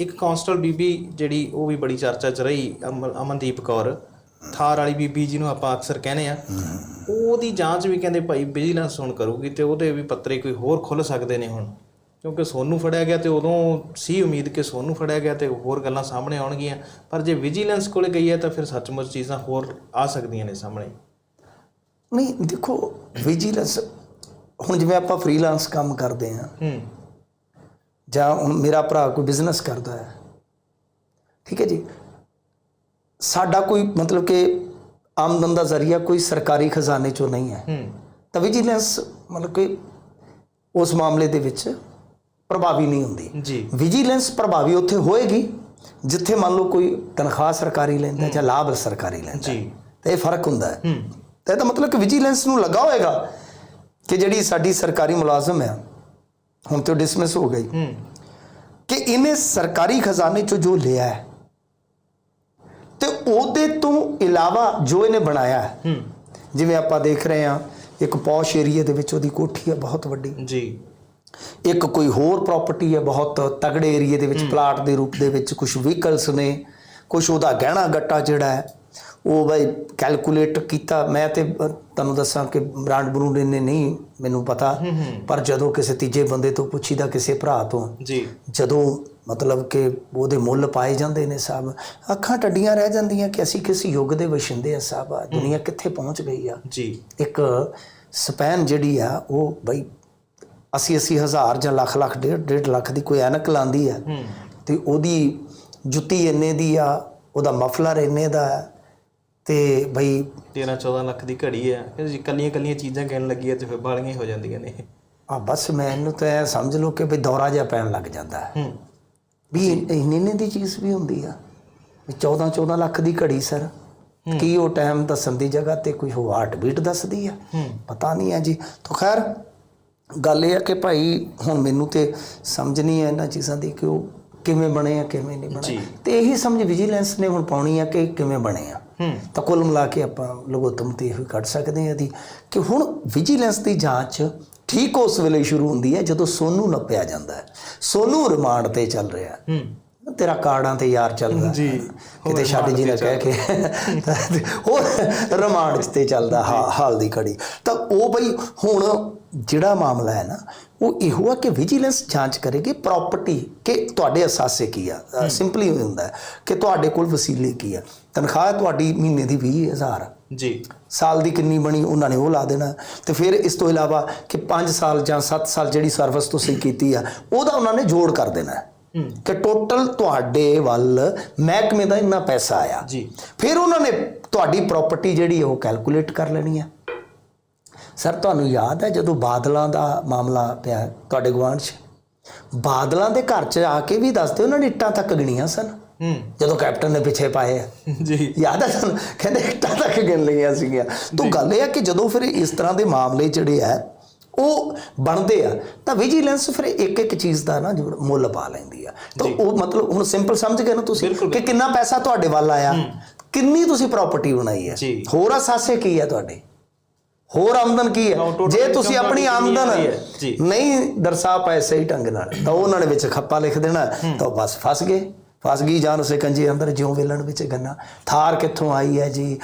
ਇੱਕ ਕਾਂਸਟਲ ਬੀਬੀ ਜਿਹੜੀ ਉਹ ਵੀ ਬੜੀ ਚਰਚਾ 'ਚ ਰਹੀ ਅਮਨ- ਅਮਨਦੀਪ ਕੌਰ। ਥਾਰ ਵਾਲੀ ਬੀਬੀ ਜਿਹਨੂੰ ਆਪਾਂ ਅਕਸਰ ਕਹਿੰਦੇ ਆ ਉਹਦੀ ਜਾਂਚ ਵੀ ਕਹਿੰਦੇ ਭਾਈ ਵਿਜੀਲੈਂਸ ਹੁਣ ਕਰੂਗੀ ਤੇ ਉਹਦੇ ਵੀ ਪੱਤਰੇ ਕੋਈ ਹੋਰ ਖੁੱਲ ਸਕਦੇ ਨੇ ਹੁਣ। ਕਿਉਂਕਿ ਸੋਨੂੰ ਫੜਿਆ ਗਿਆ ਤੇ ਉਦੋਂ ਸੀ ਉਮੀਦ ਕਿ ਸੋਨੂੰ ਫੜਿਆ ਗਿਆ ਤੇ ਹੋਰ ਗੱਲਾਂ ਸਾਹਮਣੇ ਆਉਣਗੀਆਂ। ਪਰ ਜੇ ਵਿਜੀਲੈਂਸ ਕੋਲੇ ਗਈ ਹੈ ਤਾਂ ਫਿਰ ਸੱਚਮੁੱਚ ਚੀਜ਼ਾਂ ਹੋਰ ਆ ਸਕਦੀਆਂ ਨੇ ਸਾਹਮਣੇ। ਨਹੀਂ ਦੇਖੋ ਵਿਜੀਲੈਂਸ ਹੁਣ ਜਿਵੇਂ ਆਪਾਂ ਫ੍ਰੀਲਾਂਸ ਕੰਮ ਕਰਦੇ ਆ ਹੂੰ। ਜਾਂ ਹੁਣ ਮੇਰਾ ਭਰਾ ਕੋਈ ਬਿਜ਼ਨਸ ਕਰਦਾ ਹੈ। ਠੀਕ ਹੈ ਜੀ? ਸਾਡਾ ਕੋਈ ਮਤਲਬ ਕਿ ਆਮਦਨ ਦਾ ਜ਼ਰੀਆ ਕੋਈ ਸਰਕਾਰੀ ਖਜ਼ਾਨੇ ਚੋਂ ਨਹੀਂ ਹੈ। ਤਾਂ ਵਿਜੀਲੈਂਸ ਮਤਲਬ ਕਿ ਉਸ ਮਾਮਲੇ ਦੇ ਵਿੱਚ ਪ੍ਰਭਾਵੀ ਨਹੀਂ ਹੁੰਦੀ। ਜੀ। ਵਿਜੀਲੈਂਸ ਪ੍ਰਭਾਵੀ ਉੱਥੇ ਹੋਏਗੀ ਜਿੱਥੇ ਮੰਨ ਲਓ ਕੋਈ ਤਨਖਾਹ ਸਰਕਾਰੀ ਲੈਂਦਾ ਜਾਂ ਲਾਭ ਸਰਕਾਰੀ ਲੈਂਦਾ। ਜੀ। ਤੇ ਇਹ ਫ਼ਰਕ ਹੁੰਦਾ ਹੈ। ਹੂੰ। ਤਾਂ ਇਹਦਾ ਮਤਲਬ ਕਿ ਵਿਜੀਲੈਂਸ ਨੂੰ ਲੱਗਾ ਹੋਏਗਾ ਕਿ ਜਿਹੜੀ ਸਾਡੀ ਸਰਕਾਰੀ ਮੁਲਾਜ਼ਮ ਹੈ ਹੁਣ ਤੇ ਡਿਸਮਿਸ ਹੋ ਗਈ। ਕਿ ਇਹਨੇ ਸਰਕਾਰੀ ਖਜ਼ਾਨੇ ਚੋਂ ਜੋ ਲਿਆ ਹੈ ਤੇ ਉਹਦੇ ਤੋਂ ਇਲਾਵਾ ਜੋ ਇਹਨੇ ਬਣਾਇਆ ਹੈ ਜਿਵੇਂ ਆਪਾਂ ਦੇਖ ਰਹੇ ਹਾਂ ਇੱਕ ਪੌਸ਼ ਏਰੀਆ ਦੇ ਵਿੱਚ ਉਹਦੀ ਕੋਠੀ ਹੈ ਬਹੁਤ ਵੱਡੀ। ਜੀ। ਇੱਕ ਕੋਈ ਹੋਰ ਪ੍ਰਾਪਰਟੀ ਹੈ ਬਹੁਤ ਤਗੜੇ ਏਰੀਏ ਦੇ ਵਿੱਚ ਪਲਾਟ ਦੇ ਰੂਪ ਦੇ ਵਿੱਚ ਕੁਝ ਵਹੀਕਲਸ ਨੇ ਕੁਝ ਉਹਦਾ ਗਹਿਣਾ ਗੱਟਾ ਜਿਹੜਾ ਹੈ ਉਹ ਬਈ ਕੈਲਕੂਲੇਟ ਕੀਤਾ। ਮੈਂ ਤੇ ਤੁਹਾਨੂੰ ਦੱਸਾਂ ਕਿ ਬ੍ਰਾਂਡ ਬਰੂਡ ਨੇ ਨਹੀਂ ਮੈਨੂੰ ਪਤਾ। ਪਰ ਜਦੋਂ ਕਿਸੇ ਤੀਜੇ ਬੰਦੇ ਤੋਂ ਪੁੱਛੀਦਾ ਕਿਸੇ ਭਰਾ ਤੋਂ ਜੀ। ਜਦੋਂ ਮਤਲਬ ਕਿ ਉਹਦੇ ਮੁੱਲ ਪਾਏ ਜਾਂਦੇ ਨੇ ਸਾਹਿਬ ਅੱਖਾਂ ਟੱਡੀਆਂ ਰਹਿ ਜਾਂਦੀਆਂ ਕਿ ਅਸੀਂ ਕਿਸ ਯੁੱਗ ਦੇ ਵਸਿੰਦੇ ਆ ਸਾਹਿਬ ਆ ਦੁਨੀਆ ਕਿੱਥੇ ਪਹੁੰਚ ਗਈ ਆ। ਜੀ। ਇੱਕ ਸਪੈਨ ਜਿਹੜੀ ਆ ਉਹ ਬਈ 80 80 ਹਜ਼ਾਰ ਜਾਂ ਲੱਖ ਲੱਖ ਡੇਢ ਡੇਢ ਲੱਖ ਦੀ ਕੋਈ ਐਨਕ ਲਾਂਦੀ ਆ। ਹੂੰ। ਤੇ ਉਹਦੀ ਜੁੱਤੀ ਇੰਨੇ ਦੀ ਆ ਉਹਦਾ ਮਫਲਰ ਇੰਨੇ ਦਾ ਹੈ ਤੇ ਬਈ 13 14 ਲੱਖ ਦੀ ਘੜੀ ਹੈ ਕਿ ਜੀ ਕੱਲੀਆਂ ਕੱਲੀਆਂ ਚੀਜ਼ਾਂ ਗਿਣ ਲੱਗੀਆਂ ਤੇ ਫਿਰ ਬਾਲੀਆਂ ਹੀ ਹੋ ਜਾਂਦੀਆਂ ਨੇ। ਆ ਬਸ ਮੈਨੂੰ ਤਾਂ ਇਹ ਸਮਝ ਲਓ ਕਿ ਬਈ ਦੌਰਾ ਜਿਹਾ ਪੈਣ ਲੱਗ ਜਾਂਦਾ ਹੈ। ਹੂੰ। ਵੀ ਇੰਨੇ ਇੰਨੇ ਦੀ ਚੀਜ਼ ਵੀ ਹੁੰਦੀ ਆ। ਵੀ 14 14 ਲੱਖ ਦੀ ਘੜੀ ਸਰ। ਕੀ ਉਹ ਟਾਈਮ ਦੱਸਣ ਦੀ ਜਗ੍ਹਾ ਤੇ ਕੋਈ ਹੋ ਹਾਰਟ ਬੀਟ ਦੱਸਦੀ ਆ? ਹੂੰ। ਪਤਾ ਨਹੀਂ ਹੈ ਜੀ। ਤਾਂ ਖੈਰ ਗੱਲ ਇਹ ਹੈ ਕਿ ਭਾਈ ਹੁਣ ਮੈਨੂੰ ਤੇ ਸਮਝ ਨਹੀਂ ਹੈ ਇਹਨਾਂ ਚੀਜ਼ਾਂ ਦੀ ਕਿ ਉਹ ਕਿਵੇਂ ਬਣੇ ਆ ਕਿਵੇਂ ਨਹੀਂ ਬਣੇ। ਤੇ ਇਹੀ ਸਮਝ ਵਿਜੀਲੈਂਸ ਨੇ ਹੁਣ ਪਾਉਣੀ ਆ ਕਿ ਕਿਵੇਂ ਬਣੇ ਆ। ਹੂੰ ਤਾਂ ਕੁੱਲ ਮਿਲਾ ਕੇ ਆਪਾਂ ਲਗੋਤਮ ਤੇ ਇਹੋ ਹੀ ਕੱਢ ਸਕਦੇ ਹਾਂ ਦੀ ਕਿ ਹੁਣ ਵਿਜੀਲੈਂਸ ਦੀ ਜਾਂਚ ਠੀਕ ਉਸ ਵੇਲੇ ਸ਼ੁਰੂ ਹੁੰਦੀ ਹੈ ਜਦੋਂ ਸੋਨੂੰ ਨੱਪਿਆ ਜਾਂਦਾ ਹੈ। ਸੋਨੂੰ ਰਿਮਾਂਡ ਤੇ ਚੱਲ ਰਿਹਾ ਹੂੰ। ਤੇਰਾ ਕਾਰਡਾਂ ਤੇ ਯਾਰ ਚੱਲਦਾ ਜੀ। ਕਿਤੇ ਛੱਡ ਜੀ ਨਾ ਕਹਿ ਕੇ। ਹੋਰ ਰਿਮਾਂਡ ਤੇ ਚੱਲਦਾ ਹਾਲ ਦੀ ਘੜੀ। ਤਾਂ ਉਹ ਬਈ ਹੁਣ ਜਿਹੜਾ ਮਾਮਲਾ ਹੈ ਨਾ ਉਹ ਇਹੋ ਆ ਕਿ ਵਿਜੀਲੈਂਸ ਜਾਂਚ ਕਰੇਗੀ ਪ੍ਰਾਪਰਟੀ ਕਿ ਤੁਹਾਡੇ ਅਸਾਸੇ ਕੀ ਆ? ਸਿੰਪਲੀ ਹੁੰਦਾ ਹੈ ਕਿ ਤੁਹਾਡੇ ਕੋਲ ਵਸੀਲੇ ਕੀ ਆ? ਤਨਖਾਹ ਤੁਹਾਡੀ ਮਹੀਨੇ ਦੀ 20000 ਆ ਜੀ। ਸਾਲ ਦੀ ਕਿੰਨੀ ਬਣੀ ਉਹਨਾਂ ਨੇ ਉਹ ਲਾ ਦੇਣਾ। ਤੇ ਫਿਰ ਇਸ ਤੋਂ ਇਲਾਵਾ ਕਿ 5 ਸਾਲ ਜਾਂ 7 ਸਾਲ ਜਿਹੜੀ ਸਰਵਿਸ ਤੁਸੀਂ ਕੀਤੀ ਆ ਉਹਦਾ ਉਹਨਾਂ ਨੇ ਜੋੜ ਕਰ ਦੇਣਾ ਕਿ ਟੋਟਲ ਤੁਹਾਡੇ ਵੱਲ ਮਹਿਕਮੇ ਦਾ ਇੰਨਾ ਪੈਸਾ ਆਇਆ। ਜੀ। ਫਿਰ ਉਹਨਾਂ ਨੇ ਤੁਹਾਡੀ ਪ੍ਰਾਪਰਟੀ ਜਿਹੜੀ ਉਹ ਕੈਲਕੂਲੇਟ ਕਰ ਲੈਣੀ ਹੈ ਸਰ ਤੁਹਾਨੂੰ ਯਾਦ ਹੈ ਜਦੋਂ ਬਾਦਲਾਂ ਦਾ ਮਾਮਲਾ ਪਿਆ ਤੁਹਾਡੇ ਗੁਆਂਢ 'ਚ? ਬਾਦਲਾਂ ਦੇ ਘਰ 'ਚ ਆ ਕੇ ਵੀ ਦੱਸਦੇ ਉਹਨਾਂ ਨੇ ਇੱਟਾਂ ਤੱਕ ਗਣੀਆਂ ਸਨ। ਜਦੋਂ ਕੈਪਟਨ ਨੇ ਪਿੱਛੇ ਪਾਏ ਆ। ਜੀ। ਯਾਦ ਹੈ ਤੁਹਾਨੂੰ? ਕਹਿੰਦੇ ਇੱਟਾਂ ਤੱਕ ਗਿਣ ਲਈਆਂ ਸੀਗੀਆਂ। ਤੋਂ ਗੱਲ ਇਹ ਹੈ ਕਿ ਜਦੋਂ ਫਿਰ ਇਸ ਤਰ੍ਹਾਂ ਦੇ ਮਾਮਲੇ ਜਿਹੜੇ ਆ ਉਹ ਬਣਦੇ ਆ ਤਾਂ ਵਿਜੀਲੈਂਸ ਫਿਰ ਇੱਕ ਇੱਕ ਚੀਜ਼ ਦਾ ਨਾ ਜਿਹੜਾ ਮੁੱਲ ਪਾ ਲੈਂਦੀ ਆ। ਤਾਂ ਉਹ ਮਤਲਬ ਹੁਣ ਸਿੰਪਲ ਸਮਝ ਗਏ ਨਾ ਤੁਸੀਂ ਕਿ ਕਿੰਨਾ ਪੈਸਾ ਤੁਹਾਡੇ ਵੱਲ ਆਇਆ ਕਿੰਨੀ ਤੁਸੀਂ ਪ੍ਰਾਪਰਟੀ ਬਣਾਈ ਹੈ। ਹੋਰ ਅਸਾਸੇ ਕੀ ਹੈ ਤੁਹਾਡੇ? ਹੋਰ ਆਮਦਨ ਕੀ ਹਾਂ, ਜੇ ਤੁਸੀਂ ਆਪਣੀ ਆਮਦਨ। ਨਹੀਂ ਦਰਸਾ ਪਾਏ ਸਹੀ ਢੰਗ ਨਾਲ ਤਾਂ ਉਹਨਾਂ ਨੇ ਵਿੱਚ ਖੱਪਾ ਲਿਖ ਦੇਣਾ ਤਾਂ ਬਸ ਫਸ ਗਏ। ਫਸ ਗਈ ਜਾਨ ਸਿਕੰਜੀ ਅੰਦਰ ਜਿਉਂ ਵੇਲਣ ਵਿੱਚ ਗੰਨਾ। ਥਾਰ ਕਿੱਥੋਂ ਆਈ ਹੈ ਜੀ?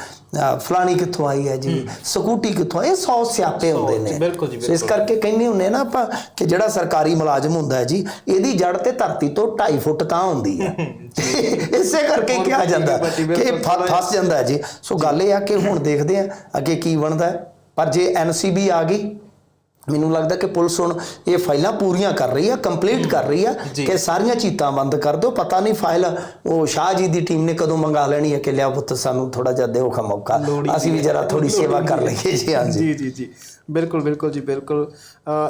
ਫਲਾਣੀ ਕਿੱਥੋਂ ਆਈ ਹੈ ਜੀ? ਸਕੂਟੀ ਕਿੱਥੋਂ? ਇਹ 100 ਸਿਆਪੇ ਹੁੰਦੇ ਨੇ। ਬਿਲਕੁਲ ਜੀ, ਸੋ ਇਸ ਕਰਕੇ ਕਹਿੰਦੇ ਹੁੰਦੇ ਨਾ ਆਪਾਂ ਕਿ ਜਿਹੜਾ ਸਰਕਾਰੀ ਮੁਲਾਜ਼ਮ ਹੁੰਦਾ ਹੈ ਜੀ ਇਹਦੀ ਜੜ ਤੇ ਧਰਤੀ ਤੋਂ 2.5 ਫੁੱਟ ਤਾਂ ਹੁੰਦੀ ਹੈ। ਇਸੇ ਕਰਕੇ ਕਿਹਾ ਜਾਂਦਾ ਕਿ ਫਸ ਜਾਂਦਾ ਜੀ। ਸੋ ਗੱਲ ਇਹ ਆ ਕਿ ਹੁਣ ਦੇਖਦੇ ਆ ਅੱਗੇ ਕੀ ਬਣਦਾ ਪਰ ਜੇ ਐਨਸੀਬੀ ਆ ਗਈ ਮੈਨੂੰ ਲੱਗਦਾ ਕਿ ਪੁਲਿਸ ਹੁਣ ਇਹ ਫਾਈਲਾਂ ਪੂਰੀਆਂ ਕਰ ਰਹੀ ਆ ਕੰਪਲੀਟ ਕਰ ਰਹੀ ਆ। ਕਿ ਸਾਰੀਆਂ ਚੀਤਾਂ ਬੰਦ ਕਰ ਦਿਓ। ਪਤਾ ਨਹੀਂ ਫਾਈਲ ਉਹ ਸ਼ਾਹ ਜੀ ਦੀ ਟੀਮ ਨੇ ਕਦੋਂ ਮੰਗਾ ਲੈਣੀ ਹੈ ਕਿ ਲਿਆ ਪੁੱਤ ਸਾਨੂੰ ਥੋੜਾ ਜਿਹਾ ਦਿਓ ਖਾ ਮੌਕਾ। ਅਸੀਂ ਵੀ ਜਰਾ ਥੋੜੀ ਸੇਵਾ ਕਰ ਲਈਏ ਜੀ ਹਾਂਜੀ ਜੀ। ਜੀ ਜੀ ਬਿਲਕੁਲ ਬਿਲਕੁਲ ਜੀ ਬਿਲਕੁਲ।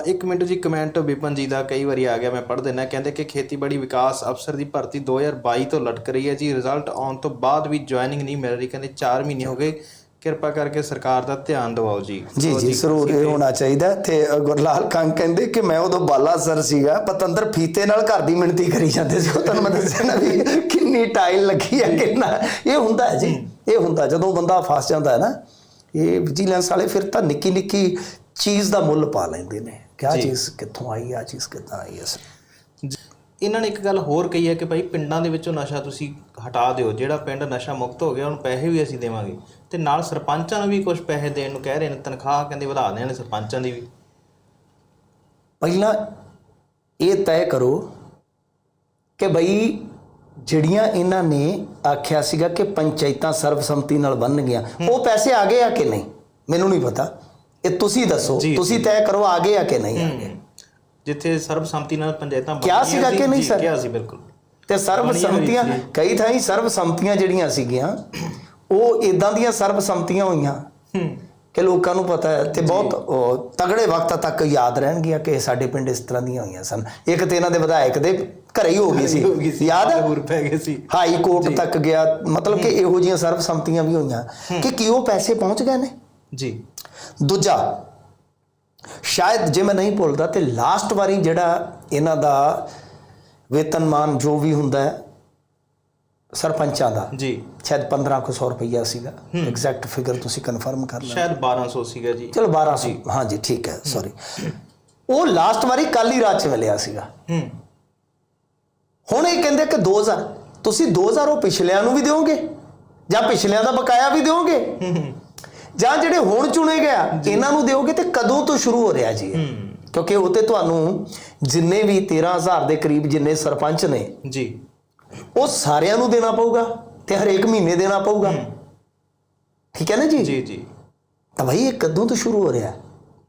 ਇੱਕ ਮਿੰਟ ਜੀ ਕਮੈਂਟ ਵਿਪਨ ਜੀ ਦਾ ਕਈ ਵਾਰੀ ਆ ਗਿਆ ਮੈਂ ਪੜ੍ਹ ਦੇਣਾ ਕਹਿੰਦੇ ਕਿ ਖੇਤੀਬਾੜੀ ਵਿਕਾਸ ਅਫਸਰ ਦੀ ਭਰਤੀ 2022 ਤੋਂ ਲਟਕ ਰਹੀ ਹੈ ਜੀ। ਰਿਜ਼ਲਟ ਆਉਣ ਤੋਂ ਬਾਅਦ ਵੀ ਜੁਆਇਨਿੰਗ ਨਹੀਂ ਮਿਲ ਰਹੀ। ਕਹਿੰਦੇ 4 ਮਹੀਨੇ ਹੋ ਗਏ। ਕਿਰਪਾ ਕਰਕੇ ਸਰਕਾਰ ਦਾ ਧਿਆਨ ਦਿਵਾਓ ਜੀ। ਜੀ ਜੀ ਜ਼ਰੂਰ ਇਹ ਹੋਣਾ ਚਾਹੀਦਾ। ਤੇ ਗੁਰਲਾਲ ਕੰਗ ਕਹਿੰਦੇ ਕਿ ਮੈਂ ਉਦੋਂ ਬਾਲਾ ਸਰ ਸੀਗਾ ਪਤੰਦਰ ਫੀਤੇ ਨਾਲ ਘਰ ਦੀ ਮਿਣਤੀ ਕਰੀ ਜਾਂਦੇ ਸੀ। ਉਹ ਤੁਹਾਨੂੰ ਮੈਂ ਦੱਸਿਆ ਨਾ ਵੀ ਕਿੰਨੀ ਟਾਈਲ ਲੱਗੀ ਹੈ ਕਿੰਨਾ। ਇਹ ਹੁੰਦਾ ਹੈ ਜੀ ਇਹ ਹੁੰਦਾ ਜਦੋਂ ਬੰਦਾ ਫਸ ਜਾਂਦਾ ਹੈ ਨਾ ਇਹ ਵਿਜੀਲੈਂਸ ਵਾਲੇ ਫਿਰ ਤਾਂ ਨਿੱਕੀ ਨਿੱਕੀ ਚੀਜ਼ ਦਾ ਮੁੱਲ ਪਾ ਲੈਂਦੇ ਨੇ। ਕਿ ਆਹ ਜੀ। ਚੀਜ਼ ਕਿੱਥੋਂ ਆਈ ਆ ਚੀਜ਼ ਕਿੱਦਾਂ ਆਈ ਹੈ? ਇਹਨਾਂ ਨੇ ਇੱਕ ਗੱਲ ਹੋਰ ਕਹੀ ਹੈ ਕਿ ਭਾਈ ਪਿੰਡਾਂ ਦੇ ਵਿੱਚੋਂ ਨਸ਼ਾ ਤੁਸੀਂ ਹਟਾ ਦਿਓ ਜਿਹੜਾ ਪਿੰਡ ਨਸ਼ਾ ਮੁਕਤ ਹੋ ਗਿਆ ਉਹਨੂੰ ਪੈਸੇ ਵੀ ਅਸੀਂ ਦੇਵਾਂਗੇ। ਤੇ ਨਾਲ ਸਰਪੰਚਾਂ ਨੂੰ ਵੀ ਕੁਝ ਪੈਸੇ ਦੇਣ ਨੂੰ ਕਹਿ ਰਹੇ ਨੇ ਤਨਖਾਹ ਕਹਿੰਦੇ ਵਧਾ ਦੇਣ ਸਰਪੰਚਾਂ ਦੀ ਵੀ। ਪਹਿਲਾਂ ਇਹ ਤੈਅ ਕਰੋ ਕਿ ਬਈ ਜਿਹੜੀਆਂ ਇਹਨਾਂ ਨੇ ਆਖਿਆ ਸੀਗਾ ਕਿ ਪੰਚਾਇਤਾਂ ਸਰਬਸੰਮਤੀ ਨਾਲ ਬਣ ਗਿਆ ਉਹ ਪੈਸੇ ਆ ਗਏ ਆ ਕਿ ਨਹੀਂ? ਮੈਨੂੰ ਨਹੀਂ ਪਤਾ। ਇਹ ਤੁਸੀਂ ਦੱਸੋ ਤੁਸੀਂ ਤੈਅ ਕਰੋ ਆ ਗਏ ਆ ਕਿ ਨਹੀਂ ਆ ਗਏ? ਜਿੱਥੇ ਸਰਬਸੰਮਤੀ ਨਾਲ ਪੰਚਾਇਤਾਂ ਕਿਹਾ ਸੀਗਾ ਸੀ, ਕਿ ਨਹੀਂ ਸਰ? ਕਿਹਾ ਸੀ ਬਿਲਕੁਲ। ਤੇ ਸਰਬਸੰਮਤੀਆਂ ਕਈ ਥਾਈਂ ਸਰਬਸੰਮਤੀਆਂ ਜਿਹੜੀਆਂ ਸੀਗੀਆਂ ਉਹ ਇਦਾਂ ਦੀਆਂ ਸਰਬਸੰਮਤੀਆਂ ਹੋਈਆਂ। ਕਿ ਲੋਕਾਂ ਨੂੰ ਪਤਾ ਹੈ ਤੇ ਬਹੁਤ ਤਗੜੇ ਵਕਤਾਂ ਤੱਕ ਯਾਦ ਰਹਿਣਗੀਆਂ ਕਿ ਸਾਡੇ ਪਿੰਡ ਇਸ ਤਰ੍ਹਾਂ ਦੀਆਂ ਹੋਈਆਂ ਸਨ। ਇੱਕ ਤੇ ਇਹਨਾਂ ਦੇ ਵਿਧਾਇਕ ਦੇ ਘਰੇ ਹੀ ਹੋ ਗਈ ਸੀ। ਯਾਦ ਹੈ? ਹੋਰ ਪੈ ਗਏ ਸੀ। ਹਾਈ ਕੋਰਟ ਤੱਕ ਗਿਆ ਮਤਲਬ ਕਿ ਇਹੋ ਜਿਹੀਆਂ ਸਰਬਸੰਮਤੀਆਂ ਵੀ ਹੋਈਆਂ। ਕਿ ਕੀ ਉਹ ਪੈਸੇ ਪਹੁੰਚ ਗਏ ਨੇ? ਜੀ। ਦੂਜਾ ਸ਼ਾਇਦ ਜੇ ਮੈਂ ਨਹੀਂ ਭੁੱਲਦਾ ਤੇ ਲਾਸਟ ਵਾਰੀ ਜਿਹੜਾ ਇਹਨਾਂ ਦਾ ਵੇਤਨਮਾਨ ਜੋ ਵੀ ਹੁੰਦਾ ਹੈ ਸਰਪੰਚਾਂ ਦਾ ਜੀ। ਸ਼ਾਇਦ 1500 ਰੁਪਈਆ ਸੀਗਾ। ਐਗਜ਼ੈਕਟ ਫਿਗਰ ਤੁਸੀਂ ਕਨਫਰਮ ਕਰ ਲੈਣਾ। ਸ਼ਾਇਦ 1200 ਸੀਗਾ ਜੀ। ਚਲੋ 1200 ਹਾਂਜੀ ਠੀਕ ਹੈ ਸੌਰੀ ਉਹ ਲਾਸਟ ਵਾਰੀ ਕੱਲ ਹੀ ਰਾਤ ਚ ਮਿਲਿਆ ਸੀਗਾ। ਹੂੰ। ਹੁਣ ਇਹ ਕਹਿੰਦੇ ਕਿ 2000 ਤੁਸੀਂ 2000 ਉਹ ਪਿਛਲਿਆਂ ਨੂੰ ਵੀ ਦਿਓਗੇ? ਜਾਂ ਪਿਛਲਿਆਂ ਦਾ ਬਕਾਇਆ ਵੀ ਦਿਓਗੇ? ਜਾਂ ਜਿਹੜੇ ਹੁਣ ਚੁਣੇ ਗਿਆ ਇਹਨਾਂ ਨੂੰ ਦਿਓਗੇ ਤੇ ਕਦੋਂ ਤੋਂ ਸ਼ੁਰੂ ਹੋ ਰਿਹਾ ਜੀ? ਕਿਉਂਕਿ ਉਹ ਤੇ ਤੁਹਾਨੂੰ ਜਿੰਨੇ ਵੀ 13000 ਦੇ ਕਰੀਬ ਜਿੰਨੇ ਸਰਪੰਚ ਨੇ ਜੀ। ਉਹ ਸਾਰਿਆਂ ਨੂੰ ਦੇਣਾ ਪਊਗਾ ਤੇ ਹਰੇਕ ਮਹੀਨੇ ਦੇਣਾ ਪਊਗਾ। ਠੀਕ ਹੈ ਨਾ ਜੀ? ਜੀ ਜੀ। ਤਾਂ ਭਾਈ ਇਹ ਕਦੋਂ ਤੋਂ ਸ਼ੁਰੂ ਹੋ ਰਿਹਾ? ਹੈ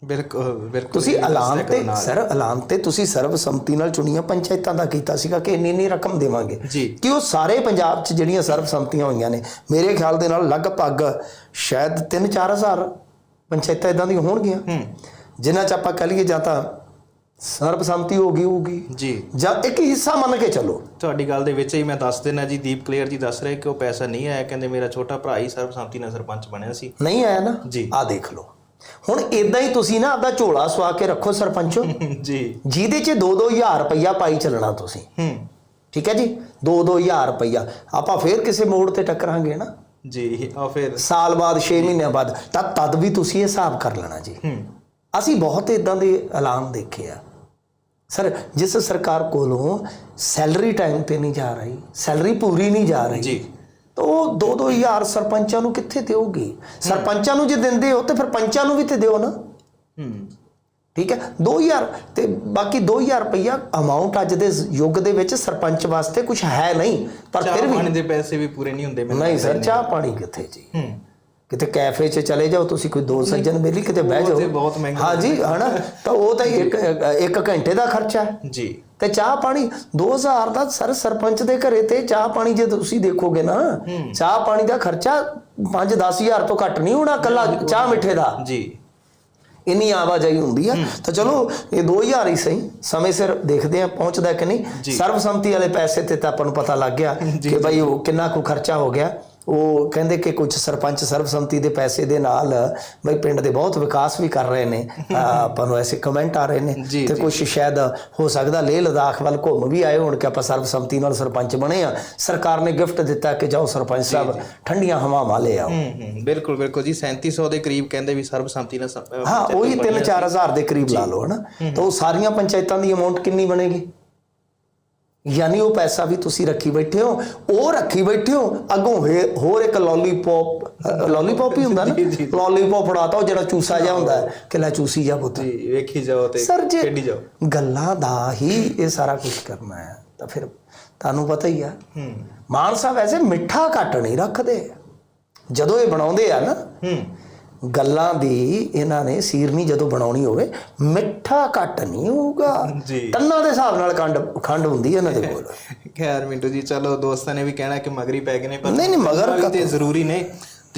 ਬਿਲਕੁਲ ਬਿਲਕੁਲ। ਤੁਸੀਂ ਐਲਾਨ ਤੇ। ਸਰ ਐਲਾਨ ਤੇ ਤੁਸੀਂ ਸਰਬਸੰਮਤੀ ਨਾਲ ਚੁਣੀਆਂ ਪੰਚਾਇਤਾਂ ਦਾ ਕੀਤਾ ਸੀਗਾ ਕਿ ਇੰਨੀ ਇੰਨੀ ਰਕਮ ਦੇਵਾਂਗੇ। ਕਿ ਉਹ ਸਾਰੇ ਪੰਜਾਬ 'ਚ ਜਿਹੜੀਆਂ ਸਰਬਸੰਮਤੀਆਂ ਹੋਈਆਂ ਨੇ ਮੇਰੇ ਖਿਆਲ ਦੇ ਨਾਲ ਲਗਭਗ ਸ਼ਾਇਦ 3-4000 ਪੰਚਾਇਤਾਂ ਇਦਾਂ ਦੀਆਂ ਹੋਣਗੀਆਂ। ਜਿਨ੍ਹਾਂ 'ਚ ਆਪਾਂ ਕਹ ਲਈਏ ਜਾਂ ਤਾਂ ਸਰਬਸੰਮਤੀ ਹੋ ਗਈ ਹੋਊਗੀ। ਜੀ। ਜਾਂ ਇੱਕ ਹਿੱਸਾ ਮੰਨ ਕੇ ਚੱਲੋ। ਤੁਹਾਡੀ ਗੱਲ ਦੇ ਵਿੱਚ ਹੀ ਮੈਂ ਦੱਸ ਦੇਣਾ ਜੀ ਦੀਪ ਕਲੀਅਰ ਜੀ ਦੱਸ ਰਹੇ ਕਿ ਉਹ ਪੈਸਾ ਨਹੀਂ ਆਇਆ ਕਹਿੰਦੇ ਮੇਰਾ ਛੋਟਾ ਭਰਾ ਹੀ ਸਰਬਸੰਮਤੀ ਨਾਲ ਸਰਪੰਚ ਬਣਿਆ ਸੀ। ਨਹੀਂ ਆਇਆ ਨਾ? ਜੀ। ਆ ਦੇਖ ਲਓ। ਹੁਣ ਇਦਾਂ ਹੀ ਤੁਸੀਂ ਨਾ ਆਪਦਾ ਝੋਲਾ ਸਵਾ ਕੇ ਰੱਖੋ ਸਰਪੰਚੋ। ਜੀ। ਜਿਹਦੇ 'ਚ 2-2000 ਰੁਪਈਆ ਪਾਈ ਚੱਲਣਾ ਤੁਸੀਂ। ਹੂੰ। ਠੀਕ ਹੈ ਜੀ? 2-2000 ਰੁਪਈਆ। ਆਪਾਂ ਫੇਰ ਕਿਸੇ ਮੋੜ ਤੇ ਟੱਕਰਾਂਗੇ ਨਾ। ਜੀ ਆ ਫਿਰ। ਸਾਲ ਬਾਅਦ 6 ਮਹੀਨਿਆਂ ਬਾਅਦ ਤਾਂ ਤਦ ਵੀ ਤੁਸੀਂ ਇਹ ਹਿਸਾਬ ਕਰ ਲੈਣਾ ਜੀ। ਹੂੰ। ਅਸੀਂ ਬਹੁਤ ਇਦਾਂ ਦੇ ਐਲਾਨ ਦੇਖੇ ਆ। ਸਰ ਜਿਸ ਸਰਕਾਰ ਕੋਲੋਂ ਸੈਲਰੀ ਟਾਈਮ ਤੇ ਨਹੀਂ ਜਾ ਰਹੀ ਸੈਲਰੀ ਪੂਰੀ ਨਹੀਂ ਜਾ ਰਹੀ ਜੀ। ਤਾਂ ਉਹ 2-2000 ਸਰਪੰਚਾਂ ਨੂੰ ਕਿੱਥੇ ਦਿਓਗੇ? ਸਰਪੰਚਾਂ ਨੂੰ ਜੇ ਦਿੰਦੇ ਹੋ ਤੇ ਫਿਰ ਪੰਚਾਂ ਨੂੰ ਵੀ ਤੇ ਦਿਓ ਨਾ। ਹੂੰ। ਠੀਕ ਹੈ? 2000 ਤੇ ਬਾਕੀ 2000 ਰੁਪਈਆ ਅਮਾਉਂਟ ਅੱਜ ਦੇ ਯੁੱਗ ਦੇ ਵਿੱਚ ਸਰਪੰਚ ਵਾਸਤੇ ਕੁਝ ਹੈ ਨਹੀਂ ਪਰ ਫਿਰ ਵੀ ਪਾਣੀ ਦੇ ਪੈਸੇ ਵੀ ਪੂਰੇ ਨਹੀਂ ਹੁੰਦੇ ਮੈਨੂੰ ਨਹੀਂ ਸਰ ਚਾਹ ਪਾਣੀ ਕਿੱਥੇ ਜੀ? ਹੂੰ। ਕਿਤੇ ਕੈਫੇ 'ਚ ਚਲੇ ਜਾਓ ਤੁਸੀਂ ਕੋਈ ਦੋ ਸੱਜਣ ਮਿਲੀ ਕਿਤੇ ਬਹਿ ਜਾਓ। ਬਹੁਤ ਮਹਿੰਗਾ ਹਾਂਜੀ ਹਨਾ? ਤਾਂ ਉਹ ਤਾਂ ਇੱਕ ਇੱਕ ਘੰਟੇ ਦਾ ਖਰਚਾ ਜੀ। ਤੇ ਚਾਹ ਪਾਣੀ 2000 ਦਾ ਸਰ ਸਰਪੰਚ ਦੇ ਘਰੇ ਤੇ ਚਾਹ ਪਾਣੀ ਜੇ ਤੁਸੀਂ ਦੇਖੋਗੇ ਨਾ ਚਾਹ ਪਾਣੀ ਦਾ ਖਰਚਾ 5-10000 ਤੋਂ ਘੱਟ ਨਹੀਂ ਹੋਣਾ ਕੱਲਾ ਚਾਹ ਮਿੱਠੇ ਦਾ। ਜੀ। ਇੰਨੀ ਆਵਾਜਾਈ ਹੁੰਦੀ ਆ। ਤਾਂ ਚਲੋ ਇਹ 2000 ਹੀ ਸਹੀ। ਸਮੇਂ ਸਿਰ ਦੇਖਦੇ ਆ ਪਹੁੰਚਦਾ ਕਿ ਨਹੀਂ। ਸਰਬਸੰਮਤੀ ਵਾਲੇ ਪੈਸੇ ਤੇ ਤਾਂ ਆਪਾਂ ਨੂੰ ਪਤਾ ਲੱਗ ਗਿਆ ਕਿ ਭਾਈ ਉਹ ਕਿੰਨਾ ਕੁ ਖਰਚਾ ਹੋ ਗਿਆ। ਉਹ ਕਹਿੰਦੇ ਕਿ ਕੁਝ ਸਰਪੰਚ ਸਰਬਸੰਮਤੀ ਦੇ ਪੈਸੇ ਦੇ ਨਾਲ ਬਈ ਪਿੰਡ ਦੇ ਬਹੁਤ ਵਿਕਾਸ ਵੀ ਕਰ ਰਹੇ ਨੇ। ਆਪਾਂ ਨੂੰ ਐਸੇ ਕਮੈਂਟ ਆ ਰਹੇ ਨੇ ਤੇ ਕੁਝ ਸ਼ਾਇਦ ਹੋ ਸਕਦਾ ਲੇਹ ਲਦਾਖ ਵੱਲ ਘੁੰਮ ਵੀ ਆਏ ਹੋਣ ਕਿ ਆਪਾਂ ਸਰਬਸੰਮਤੀ ਨਾਲ ਸਰਪੰਚ ਬਣੇ ਆ। ਸਰਕਾਰ ਨੇ ਗਿਫਟ ਦਿੱਤਾ ਕਿ ਜਾਓ ਸਰਪੰਚ ਸਾਹਿਬ ਠੰਡੀਆਂ ਹਵਾਵਾਂ ਲੈ ਆਓ। ਬਿਲਕੁਲ ਬਿਲਕੁਲ ਜੀ। 3700 ਦੇ ਕਰੀਬ ਕਹਿੰਦੇ ਵੀ ਸਰਬਸੰਮਤੀ ਨਾਲ ਹਾਂ ਉਹੀ ਪੰਚਾਇਤਾਂ 3-4000 ਦੇ ਕਰੀਬ ਲਾ ਲਓ ਹਨਾ। ਤਾਂ ਉਹ ਸਾਰੀਆਂ ਪੰਚਾਇਤਾਂ ਦੀ ਅਮਾਉਂਟ ਕਿੰਨੀ ਬਣੇਗੀ? ਯਾਨੀ ਉਹ ਪੈਸਾ ਵੀ ਤੁਸੀਂ ਰੱਖੀ ਬੈਠੇ ਹੋ ਉਹ ਰੱਖੀ ਬੈਠੇ ਹੋ ਅੱਗੋਂ ਹੋਰ ਇੱਕ ਲੋਲੀਪੌਪ ਲੋਲੀਪੌਪ ਹੀ ਹੁੰਦਾ ਨਾ ਲੋਲੀਪੌਪ ਫੜਾਤਾ ਉਹ ਜਿਹੜਾ ਚੂਸਾ ਜਿਹਾ ਹੁੰਦਾ ਕਿ ਲੈ ਚੂਸੀ ਜਾ ਪੁੱਤ। ਜੀ ਵੇਖੀ ਜਾਓ ਤੇ ਖੇਡੀ ਜਾਓ। ਗੱਲਾਂ ਦਾ ਹੀ ਇਹ ਸਾਰਾ ਕੁਝ ਕਰਨਾ ਹੈ ਤਾਂ ਫਿਰ ਤੁਹਾਨੂੰ ਪਤਾ ਹੀ ਆ। ਹੂੰ। ਮਾਨ ਸਾਹਿਬ ਐਸੇ ਮਿੱਠਾ ਘੱਟ ਨਹੀਂ ਰੱਖਦੇ। ਜਦੋਂ ਇਹ ਬਣਾਉਂਦੇ ਆ ਨਾ ਗੱਲਾਂ ਦੀ ਇਹਨਾਂ ਨੇ ਸੀਰਨੀ ਜਦੋਂ ਬਣਾਉਣੀ ਹੋਵੇ ਮਿੱਠਾ ਘੱਟ ਨਹੀਂ ਹੋਊਗਾ। ਟੰਨਾਂ ਦੇ ਹਿਸਾਬ ਨਾਲ ਖੰਡ ਖੰਡ ਹੁੰਦੀ ਹੈ ਇਹਨਾਂ ਦੇ ਕੋਲ। ਖੈਰ ਮਿੰਟੂ ਜੀ ਚਲੋ ਦੋਸਤਾਂ ਨੇ ਵੀ ਕਹਿਣਾ ਕਿ ਮਗਰੀ ਪੈ ਗਏ ਨੇ ਪਰ ਨਹੀਂ, ਨਹੀਂ, ਮਗਰ ਤੇ ਜ਼ਰੂਰੀ ਨੇ।